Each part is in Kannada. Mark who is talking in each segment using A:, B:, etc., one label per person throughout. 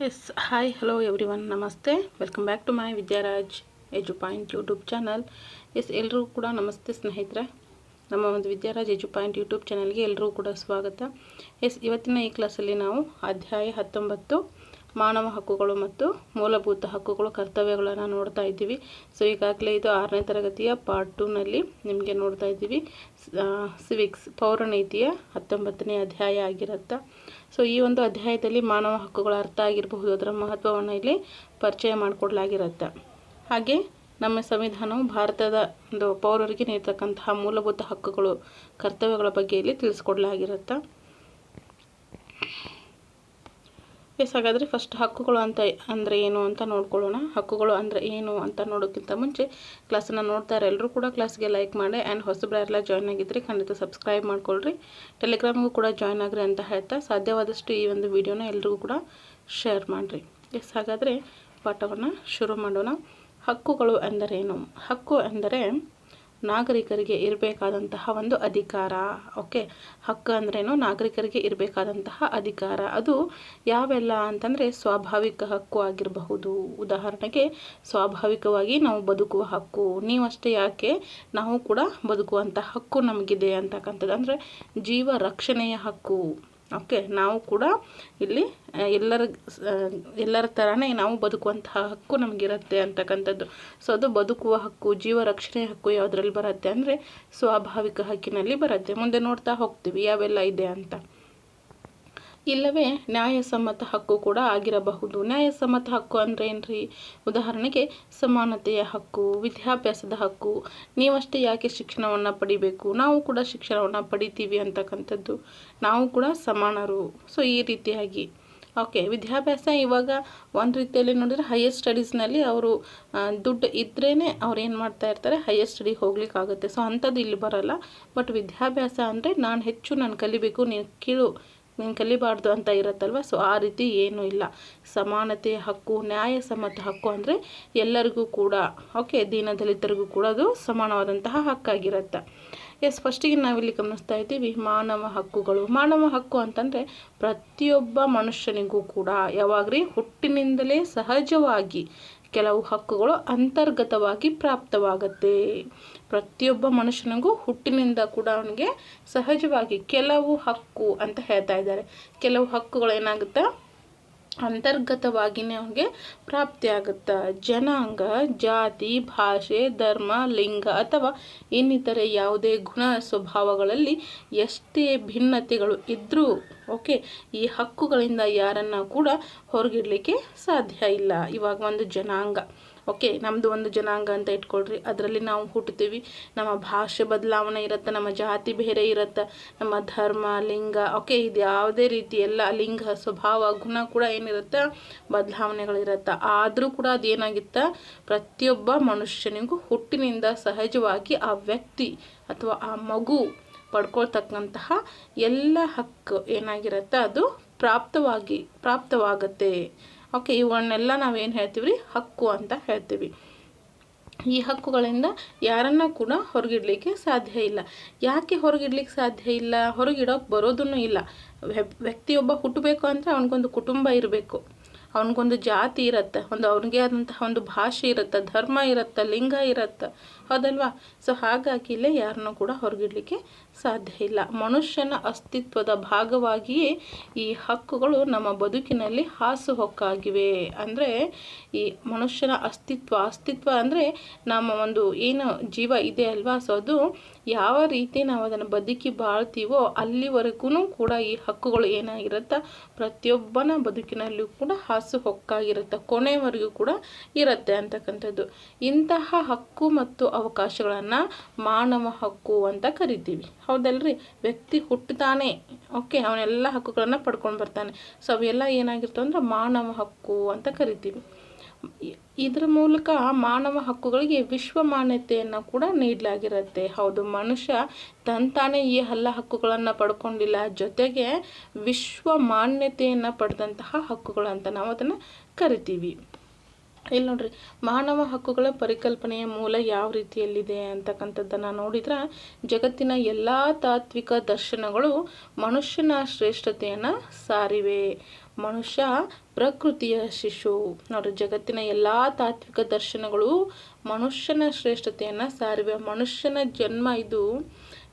A: S hi hello everyone ನಮಸ್ತೆ welcome back to my Vidyaraj edu point YouTube channel yes ಎಲ್ಲರೂ ಕೂಡ ನಮಸ್ತೆ ಸ್ನೇಹಿತರೆ ನಮ್ಮ ಒಂದು ವಿದ್ಯಾರಾಜ್ ಎಜು ಪಾಯಿಂಟ್ ಯೂಟ್ಯೂಬ್ ಚಾನಲ್ಗೆ ಎಲ್ಲರೂ ಕೂಡ ಸ್ವಾಗತ ಎಸ್ ಇವತ್ತಿನ ಈ ಕ್ಲಾಸಲ್ಲಿ ನಾವು ಅಧ್ಯಾಯ ಹತ್ತೊಂಬತ್ತು ಮಾನವ ಹಕ್ಕುಗಳು ಮತ್ತು ಮೂಲಭೂತ ಹಕ್ಕುಗಳು ಕರ್ತವ್ಯಗಳನ್ನು ನೋಡ್ತಾ ಇದ್ದೀವಿ. ಸೊ ಈಗಾಗಲೇ ಇದು ಆರನೇ ತರಗತಿಯ ಪಾರ್ಟ್ ಟೂನಲ್ಲಿ ನಿಮಗೆ ನೋಡ್ತಾ ಇದ್ದೀವಿ. ಸಿವಿಕ್ಸ್ ಪೌರನೀತಿಯ ಹತ್ತೊಂಬತ್ತನೇ ಅಧ್ಯಾಯ ಆಗಿರುತ್ತೆ. ಸೊ ಈ ಒಂದು ಅಧ್ಯಾಯದಲ್ಲಿ ಮಾನವ ಹಕ್ಕುಗಳ ಅರ್ಥ ಆಗಿರಬಹುದು, ಅದರ ಮಹತ್ವವನ್ನು ಇಲ್ಲಿ ಪರಿಚಯ ಮಾಡಿಕೊಡ್ಲಾಗಿರುತ್ತೆ. ಹಾಗೆ ನಮ್ಮ ಸಂವಿಧಾನವು ಭಾರತದ ಒಂದು ಪೌರರಿಗೆ ನೀಡ್ತಕ್ಕಂತಹ ಮೂಲಭೂತ ಹಕ್ಕುಗಳು, ಕರ್ತವ್ಯಗಳ ಬಗ್ಗೆ ಇಲ್ಲಿ ತಿಳಿಸ್ಕೊಡ್ಲಾಗಿರುತ್ತೆ. ಎಸ್ ಹಾಗಾದರೆ ಫಸ್ಟ್ ಹಕ್ಕುಗಳು ಅಂತ, ಅಂದರೆ ಏನು ಅಂತ ನೋಡ್ಕೊಳ್ಳೋಣ. ಹಕ್ಕುಗಳು ಅಂದರೆ ಏನು ಅಂತ ನೋಡೋಕ್ಕಿಂತ ಮುಂಚೆ ಕ್ಲಾಸನ್ನು ನೋಡ್ತಾರೆ ಎಲ್ಲರೂ ಕೂಡ ಕ್ಲಾಸ್ಗೆ ಲೈಕ್ ಮಾಡಿ ಆ್ಯಂಡ್ ಹೊಸಬ್ರೆಲ್ಲ ಜಾಯ್ನ್ ಆಗಿದ್ದರೆ ಖಂಡಿತ ಸಬ್ಸ್ಕ್ರೈಬ್ ಮಾಡ್ಕೊಳ್ರಿ. ಟೆಲಿಗ್ರಾಮ್ಗೂ ಕೂಡ ಜಾಯ್ನ್ ಆಗ್ರಿ ಅಂತ ಹೇಳ್ತಾ ಸಾಧ್ಯವಾದಷ್ಟು ಈ ಒಂದು ವಿಡಿಯೋನ ಎಲ್ರಿಗೂ ಕೂಡ ಶೇರ್ ಮಾಡಿರಿ. ಎಸ್ ಹಾಗಾದರೆ ಪಾಠವನ್ನು ಶುರು ಮಾಡೋಣ. ಹಕ್ಕುಗಳು ಎಂದರೇನು ಹಕ್ಕು ಎಂದರೆ ನಾಗರಿಕರಿಗೆ ಇರಬೇಕಾದಂತಹ ಒಂದು ಅಧಿಕಾರ ಓಕೆ ಹಕ್ಕು ಅಂದ್ರೇನು ನಾಗರಿಕರಿಗೆ ಇರಬೇಕಾದಂತಹ ಅಧಿಕಾರ. ಅದು ಯಾವೆಲ್ಲ ಅಂತಂದರೆ ಸ್ವಾಭಾವಿಕ ಹಕ್ಕು ಆಗಿರಬಹುದು. ಉದಾಹರಣೆಗೆ ಸ್ವಾಭಾವಿಕವಾಗಿ ನಾವು ಬದುಕುವ ಹಕ್ಕು. ನೀವಷ್ಟೇ ಯಾಕೆ ನಾವು ಕೂಡ ಬದುಕುವಂಥ ಹಕ್ಕು ನಮಗಿದೆ ಅಂತಕ್ಕಂಥದ್ದು. ಅಂದರೆ ಜೀವ ರಕ್ಷಣೆಯ ಹಕ್ಕು. ಓಕೆ ನಾವು ಕೂಡ ಇಲ್ಲಿ ಎಲ್ಲರ ಎಲ್ಲರ ಥರನೇ ನಾವು ಬದುಕುವಂತಹ ಹಕ್ಕು ನಮಗಿರುತ್ತೆ ಅಂತಕ್ಕಂಥದ್ದು. ಸೊ ಅದು ಬದುಕುವ ಹಕ್ಕು ಜೀವ ರಕ್ಷಣೆ ಹಕ್ಕು ಯಾವುದ್ರಲ್ಲಿ ಬರುತ್ತೆ ಅಂದರೆ, ಸ್ವಾಭಾವಿಕ ಹಕ್ಕಿನಲ್ಲಿ ಬರುತ್ತೆ. ಮುಂದೆ ನೋಡ್ತಾ ಹೋಗ್ತೀವಿ, ಯಾವೆಲ್ಲ ಇದೆ ಅಂತ. ಇಲ್ಲವೇ? ನ್ಯಾಯಸಮ್ಮತ ಹಕ್ಕು ಕೂಡ ಆಗಿರಬಹುದು. ನ್ಯಾಯಸಮ್ಮತ ಹಕ್ಕು ಅಂದರೆ ಏನ್ರಿ? ಉದಾಹರಣೆಗೆ ಸಮಾನತೆಯ ಹಕ್ಕು, ವಿದ್ಯಾಭ್ಯಾಸದ ಹಕ್ಕು. ನೀವಷ್ಟೇ ಯಾಕೆ ಶಿಕ್ಷಣವನ್ನು ಪಡಿಬೇಕು? ನಾವು ಕೂಡ ಶಿಕ್ಷಣವನ್ನು ಪಡಿತೀವಿ ಅಂತಕ್ಕಂಥದ್ದು. ನಾವು ಕೂಡ ಸಮಾನರು. ಸೊ ಈ ರೀತಿಯಾಗಿ. ಓಕೆ ವಿದ್ಯಾಭ್ಯಾಸ ಇವಾಗ ಒಂದು ರೀತಿಯಲ್ಲಿ ನೋಡಿದರೆ ಹೈಯರ್ ಸ್ಟಡೀಸ್ನಲ್ಲಿ ಅವರು ದುಡ್ಡು ಇದ್ರೇ ಅವ್ರು ಏನು ಮಾಡ್ತಾ ಇರ್ತಾರೆ? ಹೈಯರ್ ಸ್ಟಡಿ ಹೋಗ್ಲಿಕ್ಕಾಗುತ್ತೆ ಸೊ ಅಂಥದ್ದು ಇಲ್ಲಿ ಬರೋಲ್ಲ. ಬಟ್ ವಿದ್ಯಾಭ್ಯಾಸ ಅಂದರೆ ನಾನು ಹೆಚ್ಚು ನಾನು ಕಲಿಬೇಕು, ನೀನು ಕೀಳು ನೀನು ಕಲಿಬಾರ್ದು ಅಂತ ಇರುತ್ತಲ್ವ? ಸೊ ಆ ರೀತಿ ಏನೂ ಇಲ್ಲ. ಸಮಾನತೆ ಹಕ್ಕು ನ್ಯಾಯಸಮ್ಮತ ಹಕ್ಕು ಅಂದರೆ ಎಲ್ಲರಿಗೂ ಕೂಡ ಓಕೆ ದೀನದಲಿತರಿಗೂ ಕೂಡ ಅದು ಸಮಾನವಾದಂತಹ ಹಕ್ಕಾಗಿರುತ್ತೆ. ಎಸ್ ಫಸ್ಟಿಗೆ ನಾವಿಲ್ಲಿ ಗಮನಿಸ್ತಾ ಇದ್ದೀವಿ ಮಾನವ ಹಕ್ಕುಗಳು. ಮಾನವ ಹಕ್ಕು ಅಂತಂದರೆ ಪ್ರತಿಯೊಬ್ಬ ಮನುಷ್ಯನಿಗೂ ಕೂಡ ಯಾವಾಗ್ರಿ ಹುಟ್ಟಿನಿಂದಲೇ ಸಹಜವಾಗಿ ಕೆಲವು ಹಕ್ಕುಗಳು ಅಂತರ್ಗತವಾಗಿ ಪ್ರಾಪ್ತವಾಗತ್ತೆ. ಪ್ರತಿಯೊಬ್ಬ ಮನುಷ್ಯನಿಗೂ ಹುಟ್ಟಿನಿಂದ ಕೂಡ ಅವನಿಗೆ ಸಹಜವಾಗಿ ಕೆಲವು ಹಕ್ಕು ಅಂತ ಹೇಳ್ತಾ ಇದ್ದಾರೆ. ಕೆಲವು ಹಕ್ಕುಗಳು ಏನಾಗುತ್ತೆ? ಅಂತರ್ಗತವಾಗಿಯೇ ಅವನಿಗೆ ಪ್ರಾಪ್ತಿಯಾಗುತ್ತೆ ಜನಾಂಗ, ಜಾತಿ, ಭಾಷೆ, ಧರ್ಮ, ಲಿಂಗ ಅಥವಾ ಇನ್ನಿತರೆ ಯಾವುದೇ ಗುಣ ಸ್ವಭಾವಗಳಲ್ಲಿ ಎಷ್ಟೇ ಭಿನ್ನತೆಗಳು ಇದ್ದರೂ ಓಕೆ, ಈ ಹಕ್ಕುಗಳಿಂದ ಯಾರನ್ನು ಕೂಡ ಹೊರಗಿಡಲಿಕ್ಕೆ ಸಾಧ್ಯ ಇಲ್ಲ. ಇವಾಗ ಒಂದು ಜನಾಂಗ. ಓಕೆ ನಮ್ಮದು ಒಂದು ಜನಾಂಗ ಅಂತ ಇಟ್ಕೊಳ್ರಿ. ಅದರಲ್ಲಿ ನಾವು ಹುಟ್ಟುತ್ತೀವಿ ನಮ್ಮ ಭಾಷೆ ಬದಲಾವಣೆ ಇರುತ್ತೆ, ನಮ್ಮ ಜಾತಿ ಬೇರೆ ಇರುತ್ತೆ, ನಮ್ಮ ಧರ್ಮ, ಲಿಂಗ, ಓಕೆ, ಇದು ಯಾವುದೇ ರೀತಿ ಎಲ್ಲ ಲಿಂಗ, ಸ್ವಭಾವ, ಗುಣ ಕೂಡ ಏನಿರುತ್ತೆ, ಬದಲಾವಣೆಗಳಿರುತ್ತೆ. ಆದರೂ ಕೂಡ ಅದೇನಾಗಿತ್ತ, ಪ್ರತಿಯೊಬ್ಬ ಮನುಷ್ಯನಿಗೂ ಹುಟ್ಟಿನಿಂದ ಸಹಜವಾಗಿ ಆ ವ್ಯಕ್ತಿ ಅಥವಾ ಆ ಮಗು ಪಡ್ಕೊಳ್ತಕ್ಕಂತಹ ಎಲ್ಲ ಹಕ್ಕು ಏನಾಗಿರುತ್ತೆ ಅದು ಪ್ರಾಪ್ತವಾಗಿ, ಪ್ರಾಪ್ತವಾಗುತ್ತೆ. ಓಕೆ ಇವನ್ನೆಲ್ಲ ನಾವೇನು ಹೇಳ್ತೀವಿ ಹಕ್ಕು ಅಂತ ಹೇಳ್ತೀವಿ. ಈ ಹಕ್ಕುಗಳಿಂದ ಯಾರನ್ನ ಕೂಡ ಹೊರಗಿಡ್ಲಿಕ್ಕೆ ಸಾಧ್ಯ ಇಲ್ಲ. ಯಾಕೆ ಹೊರಗಿಡ್ಲಿಕ್ಕೆ ಸಾಧ್ಯ ಇಲ್ಲ? ಹೊರಗಿಡೋಕೆ ಬರೋದೂ ಇಲ್ಲ. ವ್ಯಕ್ತಿಯೊಬ್ಬ ಹುಟ್ಟಬೇಕು ಅಂದರೆ ಅವನಿಗೊಂದು ಕುಟುಂಬ ಇರಬೇಕು. ಅವನಿಗೊಂದು ಜಾತಿ ಇರುತ್ತೆ, ಒಂದು ಅವನಿಗೆ ಆದಂತಹ ಒಂದು ಭಾಷೆ ಇರುತ್ತೆ, ಧರ್ಮ ಇರುತ್ತೆ, ಲಿಂಗ ಇರುತ್ತೆ. ಹೌದಲ್ವಾ ಸೊ ಹಾಗಾಗಿ ಇಲ್ಲೇ ಯಾರನ್ನೂ ಕೂಡ ಹೊರಗಿಡ್ಲಿಕ್ಕೆ ಸಾಧ್ಯ ಇಲ್ಲ. ಮನುಷ್ಯನ ಅಸ್ತಿತ್ವದ ಭಾಗವಾಗಿಯೇ ಈ ಹಕ್ಕುಗಳು ನಮ್ಮ ಬದುಕಿನಲ್ಲಿ ಹಾಸುಹೊಕ್ಕಾಗಿವೆ ಅಂದರೆ ಈ ಮನುಷ್ಯನ ಅಸ್ತಿತ್ವ ಅಸ್ತಿತ್ವ ಅಂದರೆ ನಮ್ಮ ಒಂದು ಏನು ಜೀವ ಇದೆ ಅಲ್ವಾ? ಸೊ ಅದು ಯಾವ ರೀತಿ ನಾವು ಅದನ್ನು ಬದುಕಿ ಬಾಳ್ತೀವೋ ಅಲ್ಲಿವರೆಗೂ ಕೂಡ ಈ ಹಕ್ಕುಗಳು ಏನಾಗಿರುತ್ತೆ? ಪ್ರತಿಯೊಬ್ಬನ ಬದುಕಿನಲ್ಲೂ ಕೂಡ ಹಾಸು ಹೊಕ್ಕಾಗಿರುತ್ತೆ? ಕೊನೆವರೆಗೂ ಕೂಡ ಇರುತ್ತೆ ಅಂತಕ್ಕಂಥದ್ದು. ಇಂತಹ ಹಕ್ಕು ಮತ್ತು ಅವಕಾಶಗಳನ್ನು ಮಾನವ ಹಕ್ಕು ಅಂತ ಕರಿತೀವಿ. ಹೌದಲ್ರಿ? ವ್ಯಕ್ತಿ ಹುಟ್ಟುತ್ತಾನೆ. ಓಕೆ, ಅವನೆಲ್ಲ ಹಕ್ಕುಗಳನ್ನು ಪಡ್ಕೊಂಡು ಬರ್ತಾನೆ. ಸೊ ಅವೆಲ್ಲ ಏನಾಗಿರ್ತವೆ ಅಂದ್ರೆ ಮಾನವ ಹಕ್ಕು ಅಂತ ಕರಿತೀವಿ. ಇದರ ಮೂಲಕ ಮಾನವ ಹಕ್ಕುಗಳಿಗೆ ವಿಶ್ವ ಮಾನ್ಯತೆಯನ್ನು ಕೂಡ ನೀಡಲಾಗಿರುತ್ತೆ. ಹೌದು, ಮನುಷ್ಯ ತಂತಾನೇ ಈ ಹಲ್ಲ ಹಕ್ಕುಗಳನ್ನು ಪಡ್ಕೊಂಡಿಲ್ಲ. ಜೊತೆಗೆ ವಿಶ್ವ ಮಾನ್ಯತೆಯನ್ನು ಪಡೆದಂತಹ ಹಕ್ಕುಗಳು ಅಂತ ನಾವು ಅದನ್ನು ಕರಿತೀವಿ. ಇಲ್ಲಿ ನೋಡ್ರಿ, ಮಾನವ ಹಕ್ಕುಗಳ ಪರಿಕಲ್ಪನೆಯ ಮೂಲ ಯಾವ ರೀತಿಯಲ್ಲಿದೆ ಅಂತಕ್ಕಂಥದ್ದನ್ನು ನೋಡಿದ್ರೆ ಜಗತ್ತಿನ ಎಲ್ಲ ತಾತ್ವಿಕ ದರ್ಶನಗಳು ಮನುಷ್ಯನ ಶ್ರೇಷ್ಠತೆಯನ್ನು ಸಾರಿವೆ. ಮನುಷ್ಯ ಪ್ರಕೃತಿಯ ಶಿಶು. ನೋಡ್ರಿ, ಜಗತ್ತಿನ ಎಲ್ಲ ತಾತ್ವಿಕ ದರ್ಶನಗಳು ಮನುಷ್ಯನ ಶ್ರೇಷ್ಠತೆಯನ್ನು ಸಾರಿವೆ. ಮನುಷ್ಯನ ಜನ್ಮ ಇದು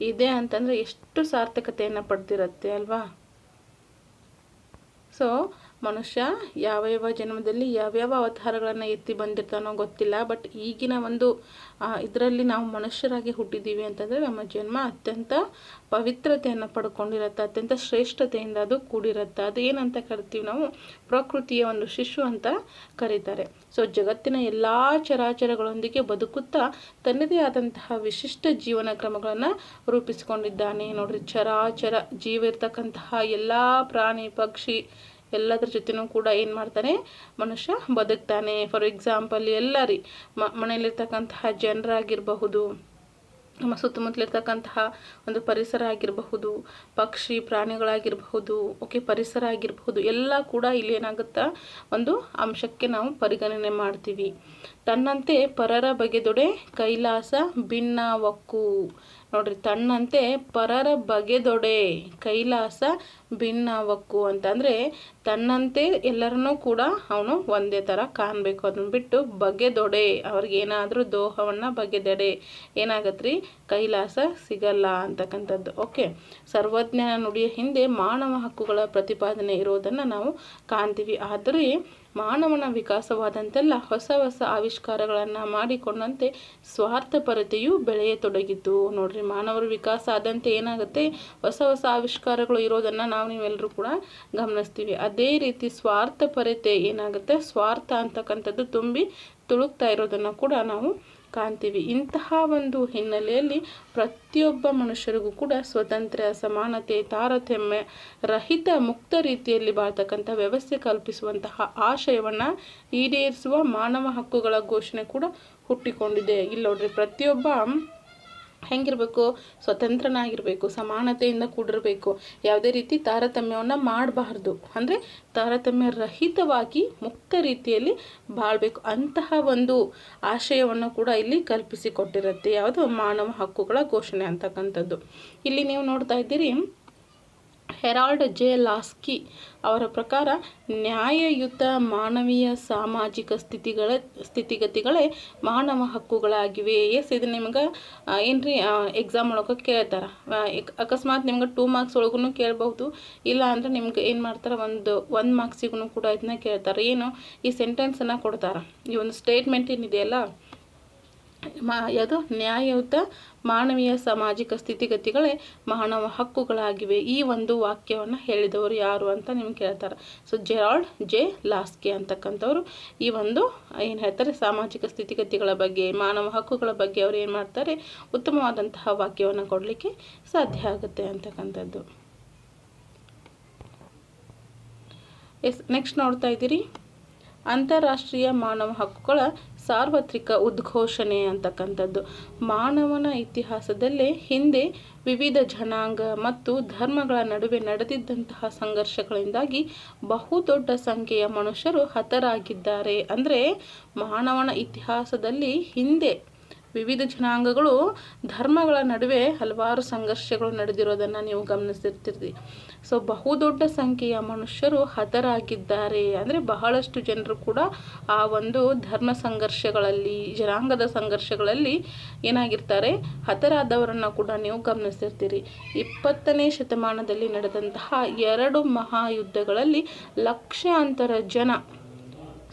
A: ಇದೆ ಅಂತಂದರೆ ಎಷ್ಟು ಸಾರ್ಥಕತೆಯನ್ನು ಪಡೆದಿರುತ್ತೆ ಅಲ್ವಾ? ಸೊ ಮನುಷ್ಯ ಯಾವ ಯಾವ ಜನ್ಮದಲ್ಲಿ ಯಾವ್ಯಾವ ಅವತಾರಗಳನ್ನು ಎತ್ತಿ ಬಂದಿರ್ತಾನೋ ಗೊತ್ತಿಲ್ಲ ಬಟ್ ಈಗಿನ ಒಂದು ಇದರಲ್ಲಿ ನಾವು ಮನುಷ್ಯರಾಗಿ ಹುಟ್ಟಿದ್ದೀವಿ ಅಂತಂದರೆ ನಮ್ಮ ಜನ್ಮ ಅತ್ಯಂತ ಪವಿತ್ರತೆಯನ್ನು ಪಡ್ಕೊಂಡಿರುತ್ತೆ, ಅತ್ಯಂತ ಶ್ರೇಷ್ಠತೆಯಿಂದ ಅದು ಕೂಡಿರುತ್ತೆ. ಅದು ಏನಂತ ಕರಿತೀವಿ ನಾವು? ಪ್ರಕೃತಿಯ ಒಂದು ಶಿಶು ಅಂತ ಕರೀತಾರೆ. ಸೊ ಜಗತ್ತಿನ ಎಲ್ಲ ಚರಾಚರಗಳೊಂದಿಗೆ ಬದುಕುತ್ತಾ ತನ್ನದೇ ಆದಂತಹ ವಿಶಿಷ್ಟ ಜೀವನ ಕ್ರಮಗಳನ್ನು ರೂಪಿಸಿಕೊಂಡಿದ್ದಾನೆ. ನೋಡ್ರಿ, ಚರಾಚರ ಜೀವ ಇರ್ತಕ್ಕಂತಹ ಎಲ್ಲ ಪ್ರಾಣಿ, ಪಕ್ಷಿ ಎಲ್ಲದರ ಜೊತೆನೂ ಕೂಡ ಏನು ಮಾಡ್ತಾನೆ, ಮನುಷ್ಯ ಬದುಕ್ತಾನೆ. ಫಾರ್ ಎಕ್ಸಾಂಪಲ್ ಎಲ್ಲ ರೀ ಮನೆಯಲ್ಲಿರ್ತಕ್ಕಂತಹ ಜನರಾಗಿರಬಹುದು, ನಮ್ಮ ಸುತ್ತಮುತ್ತಲಿರ್ತಕ್ಕಂತಹ ಒಂದು ಪರಿಸರ ಆಗಿರಬಹುದು, ಪಕ್ಷಿ, ಪ್ರಾಣಿಗಳಾಗಿರಬಹುದು ಓಕೆ ಪರಿಸರ ಆಗಿರಬಹುದು, ಎಲ್ಲ ಕೂಡ ಇಲ್ಲಿ ಏನಾಗುತ್ತಾ, ಒಂದು ಅಂಶಕ್ಕೆ ನಾವು ಪರಿಗಣನೆ ಮಾಡ್ತೀವಿ. ತನ್ನಂತೆ ಪರರ ಬಗೆದೊಡೆ ಕೈಲಾಸ ಭಿನ್ನ ಒಕ್ಕು ನೋಡ್ರಿ, ತನ್ನಂತೆ ಪರರ ಬಗೆದೊಡೆ, ಕೈಲಾಸ ಭಿನ್ನವಕ್ಕು ಅಂತಂದರೆ ತನ್ನಂತೆ ಎಲ್ಲರನ್ನೂ ಕೂಡ ಅವನು ಒಂದೇ ಥರ ಕಾಣಬೇಕು. ಅದನ್ನು ಬಿಟ್ಟು ಬಗೆದೊಡೆ, ಅವ್ರಿಗೇನಾದರೂ ದೋಹವನ್ನು ಬಗೆದೆಡೆ ಏನಾಗತ್ತೆ ಕೈಲಾಸ ಸಿಗಲ್ಲ ಅಂತಕ್ಕಂಥದ್ದು. ಓಕೆ, ಸರ್ವಜ್ಞನ ನುಡಿಯ ಹಿಂದೆ ಮಾನವ ಹಕ್ಕುಗಳ ಪ್ರತಿಪಾದನೆ ಇರೋದನ್ನು ನಾವು ಕಾಣ್ತೀವಿ. ಆದರೆ ಮಾನವನ ವಿಕಾಸವಾದಂತೆಲ್ಲ ಹೊಸ ಹೊಸ ಆವಿಷ್ಕಾರಗಳನ್ನು ಮಾಡಿಕೊಂಡಂತೆ ಸ್ವಾರ್ಥಪರತೆಯು ಬೆಳೆಯತೊಡಗಿತು ನೋಡ್ರಿ, ಮಾನವರ ವಿಕಾಸ ಆದಂತೆ ಏನಾಗುತ್ತೆ? ಹೊಸ ಹೊಸ ಆವಿಷ್ಕಾರಗಳು ಇರೋದನ್ನು ನಾವು ನೀವೆಲ್ಲರೂ ಕೂಡ ಗಮನಿಸ್ತೀವಿ. ಅದೇ ರೀತಿ ಸ್ವಾರ್ಥಪರತೆ ಏನಾಗುತ್ತೆ? ಸ್ವಾರ್ಥ ಅಂತಕ್ಕಂಥದ್ದು ತುಂಬಿ ತುಳುಕ್ತಾ ಇರೋದನ್ನು ಕೂಡ ನಾವು ಕಾಣ್ತೀವಿ. ಇಂತಹ ಒಂದು ಹಿನ್ನೆಲೆಯಲ್ಲಿ ಪ್ರತಿಯೊಬ್ಬ ಮನುಷ್ಯರಿಗೂ ಕೂಡ ಸ್ವತಂತ್ರ ಸಮಾನತೆ, ತಾರತಮ್ಯ, ರಹಿತ, ಮುಕ್ತ ರೀತಿಯಲ್ಲಿ ಬಾಳ್ತಕ್ಕಂಥ ವ್ಯವಸ್ಥೆ ಕಲ್ಪಿಸುವಂತಹ ಆಶಯವನ್ನು ಈಡೇರಿಸುವ ಮಾನವ ಹಕ್ಕುಗಳ ಘೋಷಣೆ ಕೂಡ ಹುಟ್ಟಿಕೊಂಡಿದೆ. ಇಲ್ಲಿ ನೋಡ್ರಿ, ಪ್ರತಿಯೊಬ್ಬ ಹೆಂಗಿರಬೇಕು, ಸ್ವತಂತ್ರನಾಗಿರಬೇಕು, ಸಮಾನತೆಯಿಂದ ಕೂಡಿರಬೇಕು, ಯಾವುದೇ ರೀತಿ ತಾರತಮ್ಯವನ್ನು ಮಾಡಬಾರ್ದು. ಅಂದರೆ ತಾರತಮ್ಯ ರಹಿತವಾಗಿ ಮುಕ್ತ ರೀತಿಯಲ್ಲಿ ಬಾಳಬೇಕು. ಅಂತಹ ಒಂದು ಆಶಯವನ್ನು ಕೂಡ ಇಲ್ಲಿ ಕಲ್ಪಿಸಿಕೊಟ್ಟಿರುತ್ತೆ. ಯಾವುದು ಮಾನವ ಹಕ್ಕುಗಳ ಘೋಷಣೆ ಅಂತಕ್ಕಂಥದ್ದು. ಇಲ್ಲಿ ನೀವು ನೋಡ್ತಾ ಇದ್ದೀರಿ ಹೆರಾಲ್ಡ್ ಜೆ. ಲಾಸ್ಕಿ ಅವರ ಪ್ರಕಾರ, ನ್ಯಾಯಯುತ ಮಾನವೀಯ ಸಾಮಾಜಿಕ ಸ್ಥಿತಿಗಳ, ಸ್ಥಿತಿಗತಿಗಳೇ ಮಾನವ ಹಕ್ಕುಗಳಾಗಿವೆ. ಎಸ್, ಇದು ನಿಮ್ಗೆ ಏನ್ರಿ ಎಕ್ಸಾಮ್ ಒಳಗೆ ಕೇಳ್ತಾರೆ. ಅಕಸ್ಮಾತ್ ನಿಮ್ಗೆ ಟೂ ಮಾರ್ಕ್ಸ್ ಒಳಗೂ ಕೇಳ್ಬಹುದು. ಇಲ್ಲ ಅಂದ್ರೆ ನಿಮ್ಗೆ ಏನು ಮಾಡ್ತಾರೆ, ಒಂದು ಒಂದು ಮಾರ್ಕ್ಸಿಗೂ ಕೂಡ ಇದನ್ನ ಕೇಳ್ತಾರೆ. ಏನು, ಈ ಸೆಂಟೆನ್ಸನ್ನು ಕೊಡ್ತಾರೆ. ಈ ಒಂದು ಸ್ಟೇಟ್ಮೆಂಟ್ ಏನಿದೆಯಲ್ಲ ಮಾ, ಯಾವುದು? ನ್ಯಾಯಯುತ ಮಾನವೀಯ ಸಾಮಾಜಿಕ ಸ್ಥಿತಿಗತಿಗಳೇ ಮಾನವ ಹಕ್ಕುಗಳಾಗಿವೆ. ಈ ಒಂದು ವಾಕ್ಯವನ್ನು ಹೇಳಿದವರು ಯಾರು ಅಂತ ನಿಮ್ಗೆ ಕೇಳ್ತಾರೆ. ಸೊ ಜೆರಾಲ್ಡ್ ಜೆ ಲಾಸ್ಕೆ ಅಂತಕ್ಕಂಥವ್ರು ಈ ಒಂದು, ಏನು ಹೇಳ್ತಾರೆ, ಸಾಮಾಜಿಕ ಸ್ಥಿತಿಗತಿಗಳ ಬಗ್ಗೆ, ಮಾನವ ಹಕ್ಕುಗಳ ಬಗ್ಗೆ ಅವರು ಏನು ಮಾಡ್ತಾರೆ? ಉತ್ತಮವಾದಂತಹ ವಾಕ್ಯವನ್ನು ಕೊಡಲಿಕ್ಕೆ ಸಾಧ್ಯ ಆಗುತ್ತೆ ಅಂತಕ್ಕಂಥದ್ದು. ಎಸ್ ನೆಕ್ಸ್ಟ್ ನೋಡ್ತಾ ಇದ್ದೀರಿ. ಅಂತಾರಾಷ್ಟ್ರೀಯ ಮಾನವ ಹಕ್ಕುಗಳ ಸಾರ್ವತ್ರಿಕ ಉದ್ಘೋಷಣೆ ಅಂತಕ್ಕಂಥದ್ದು. ಮಾನವನ ಇತಿಹಾಸದಲ್ಲೇ ಹಿಂದೆ ವಿವಿಧ ಜನಾಂಗ ಮತ್ತು ಧರ್ಮಗಳ ನಡುವೆ ನಡೆದಿದ್ದಂತಹ ಸಂಘರ್ಷಗಳಿಂದಾಗಿ ಬಹುದೊಡ್ಡ ಸಂಖ್ಯೆಯ ಮನುಷ್ಯರು ಹತರಾಗಿದ್ದಾರೆ. ಅಂದರೆ ಮಾನವನ ಇತಿಹಾಸದಲ್ಲಿ ಹಿಂದೆ ವಿವಿಧ ಜನಾಂಗಗಳು ಧರ್ಮಗಳ ನಡುವೆ ಹಲವಾರು ಸಂಘರ್ಷಗಳು ನಡೆದಿರೋದನ್ನು ನೀವು ಗಮನಿಸಿರ್ತೀರಿ. ಸೊ ಬಹುದೊಡ್ಡ ಸಂಖ್ಯೆಯ ಮನುಷ್ಯರು ಹತರಾಗಿದ್ದಾರೆ. ಅಂದರೆ ಬಹಳಷ್ಟು ಜನರು ಕೂಡ ಆ ಒಂದು ಧರ್ಮ ಸಂಘರ್ಷಗಳಲ್ಲಿ, ಜನಾಂಗದ ಸಂಘರ್ಷಗಳಲ್ಲಿ ಏನಾಗಿರ್ತಾರೆ, ಹತರಾದವರನ್ನು ಕೂಡ ನೀವು ಗಮನಿಸಿರ್ತೀರಿ. ಇಪ್ಪತ್ತನೇ ಶತಮಾನದಲ್ಲಿ ನಡೆದಂತಹ ಎರಡು ಮಹಾಯುದ್ಧಗಳಲ್ಲಿ ಲಕ್ಷಾಂತರ ಜನ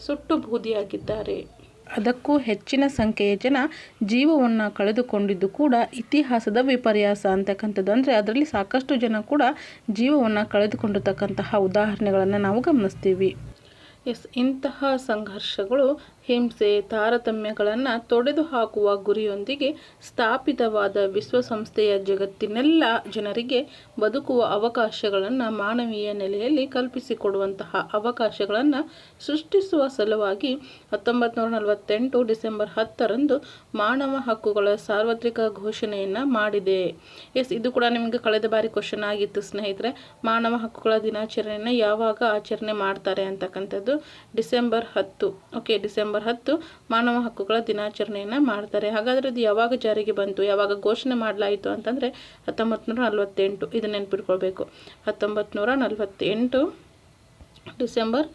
A: ಸುಟ್ಟು ಬೂದಿಯಾಗಿದ್ದಾರೆ. ಅದಕ್ಕೂ ಹೆಚ್ಚಿನ ಸಂಖ್ಯೆಯ ಜನ ಜೀವವನ್ನು ಕಳೆದುಕೊಂಡಿದ್ದು ಕೂಡ ಇತಿಹಾಸದ ವಿಪರ್ಯಾಸ ಅಂತಕ್ಕಂಥದ್ದು. ಅಂದರೆ ಅದರಲ್ಲಿ ಸಾಕಷ್ಟು ಜನ ಕೂಡ ಜೀವವನ್ನು ಕಳೆದುಕೊಂಡಿರ್ತಕ್ಕಂತಹ ಉದಾಹರಣೆಗಳನ್ನು ನಾವು ಗಮನಿಸ್ತೀವಿ. ಎಸ್, ಇಂತಹ ಸಂಘರ್ಷಗಳು ಹಿಂಸೆ, ತಾರತಮ್ಯಗಳನ್ನು ತೊಡೆದು ಹಾಕುವ ಗುರಿಯೊಂದಿಗೆ ಸ್ಥಾಪಿತವಾದ ವಿಶ್ವಸಂಸ್ಥೆಯ ಜಗತ್ತಿನೆಲ್ಲ ಜನರಿಗೆ ಬದುಕುವ ಅವಕಾಶಗಳನ್ನು ಮಾನವೀಯ ನೆಲೆಯಲ್ಲಿ ಕಲ್ಪಿಸಿಕೊಡುವಂತಹ ಅವಕಾಶಗಳನ್ನು ಸೃಷ್ಟಿಸುವ ಸಲುವಾಗಿ ಹತ್ತೊಂಬತ್ತು ನಲವತ್ತೆಂಟು ಡಿಸೆಂಬರ್ ಹತ್ತರಂದು ಮಾನವ ಹಕ್ಕುಗಳ ಸಾರ್ವತ್ರಿಕ ಘೋಷಣೆಯನ್ನು ಮಾಡಿದೆ. ಎಸ್, ಇದು ಕೂಡ ನಿಮಗೆ ಕಳೆದ ಬಾರಿ ಕ್ವಶನ್ ಆಗಿತ್ತು ಸ್ನೇಹಿತರೆ. ಮಾನವ ಹಕ್ಕುಗಳ ದಿನಾಚರಣೆಯನ್ನು ಯಾವಾಗ ಆಚರಣೆ ಮಾಡ್ತಾರೆ ಅಂತಕ್ಕಂಥದ್ದು ಡಿಸೆಂಬರ್ ಹತ್ತು. ಓಕೆ ಡಿಸೆಂಬರ್ ಡಿಸೆಂಬರ್ ಹತ್ತು ಮಾನವ ಹಕ್ಕುಗಳ ದಿನಾಚರಣೆಯನ್ನು ಮಾಡ್ತಾರೆ. ಹಾಗಾದರೆ ಇದು ಯಾವಾಗ ಜಾರಿಗೆ ಬಂತು? ಯಾವಾಗ ಘೋಷಣೆ ಮಾಡಲಾಯಿತು ಅಂತಂದರೆ ಹತ್ತೊಂಬತ್ತು ನೂರ ನಲ್ವತ್ತೆಂಟು. ಇದು ನೆನ್ಪಿಟ್ಕೊಳ್ಬೇಕು. ಹತ್ತೊಂಬತ್ತು ನೂರ ನಲ್ವತ್ತೆಂಟು ಡಿಸೆಂಬರ್